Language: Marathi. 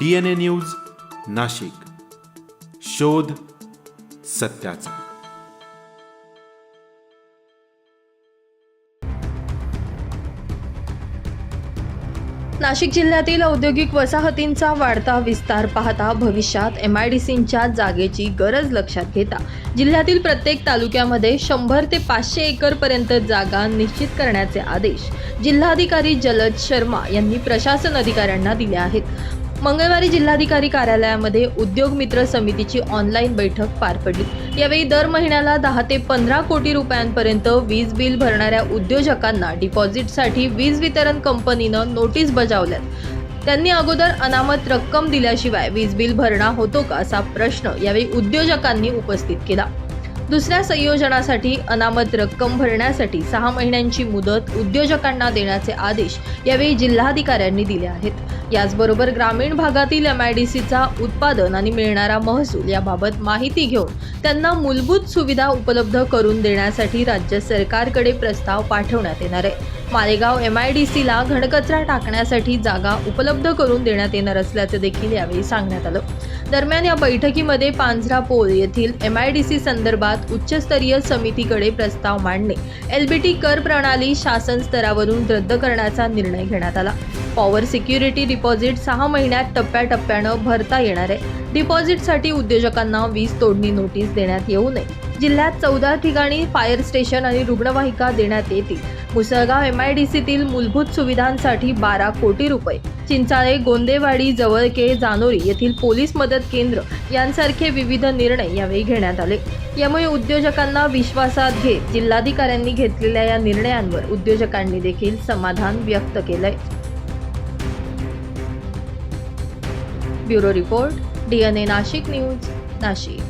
DNA news Nashik. शोध सत्याचा. नाशिक जिल्ह्यातील औद्योगिक वसाहतींचा वाढता विस्तार पाहता भविष्यात एम आय डी सींच्या जागेची गरज लक्षात घेता जिल्ह्यातील प्रत्येक तालुक्यामध्ये शंभर ते पाचशे एकरपर्यंत जागा निश्चित करण्याचे आदेश जिल्हाधिकारी जलद शर्मा यांनी प्रशासन अधिकाऱ्यांना दिले आहेत. मंगळवारी जिल्हाधिकारी कार्यालयामध्ये उद्योग मित्र समितीची ऑनलाईन बैठक पार पडली. यावेळी दर महिन्याला दहा ते पंधरा कोटी रुपयांपर्यंत वीज बिल भरणाऱ्या उद्योजकांना डिपॉझिटसाठी वीज वितरण कंपनीनं नोटीस बजावल्यात. त्यांनी अगोदर अनामत रक्कम दिल्याशिवाय वीज बिल भरणा होतो का असा प्रश्न यावेळी उद्योजकांनी उपस्थित केला. दुसऱ्या संयोजनासाठी अनामत रक्कम भरण्यासाठी सहा महिन्यांची मुदत उद्योजकांना देण्याचे आदेश यावेळी जिल्हाधिकाऱ्यांनी दिले आहेत. याचबरोबर ग्रामीण भागातील एम आय डी सीचा उत्पादन आणि मिळणारा महसूल याबाबत माहिती घेऊन त्यांना मूलभूत सुविधा उपलब्ध करून देण्यासाठी राज्य सरकारकडे प्रस्ताव पाठवण्यात येणार आहे. मालेगाव एम आय डी सीला घनकचरा टाकण्यासाठी जागा उपलब्ध करून देण्यात येणार असल्याचं देखील यावेळी सांगण्यात आलं. दरम्यान या बैठकीमध्ये पांझरापोल येथील एम आय डी सी संदर्भात उच्चस्तरीय समितीकडे प्रस्ताव मांडणे एलबीटी कर प्रणाली शासन स्तरावरून रद्द करण्याचा निर्णय घेण्यात आला. पॉवर सिक्युरिटी डिपॉझिट सहा महिन्यात टप्प्याटप्प्यानं भरता येणार आहे. डिपॉझिटसाठी उद्योजकांना वीज तोडणी नोटीस देण्यात येऊ नये. जिल्ह्यात चौदा ठिकाणी फायर स्टेशन आणि रुग्णवाहिका देण्यात येतील. मुसळगाव एम आय डी सीतील मूलभूत सुविधांसाठी बारा कोटी रुपये. चिंचाळे गोंदेवाडी जवळके जानोरी येथील पोलीस मदत केंद्र यांसारखे विविध निर्णय यावेळी घेण्यात आले. यामुळे उद्योजकांना विश्वासात घेत जिल्हाधिकाऱ्यांनी घेतलेल्या या निर्णयांवर उद्योजकांनी देखील समाधान व्यक्त केलंय. Bureau report DNA Nashik news Nashik.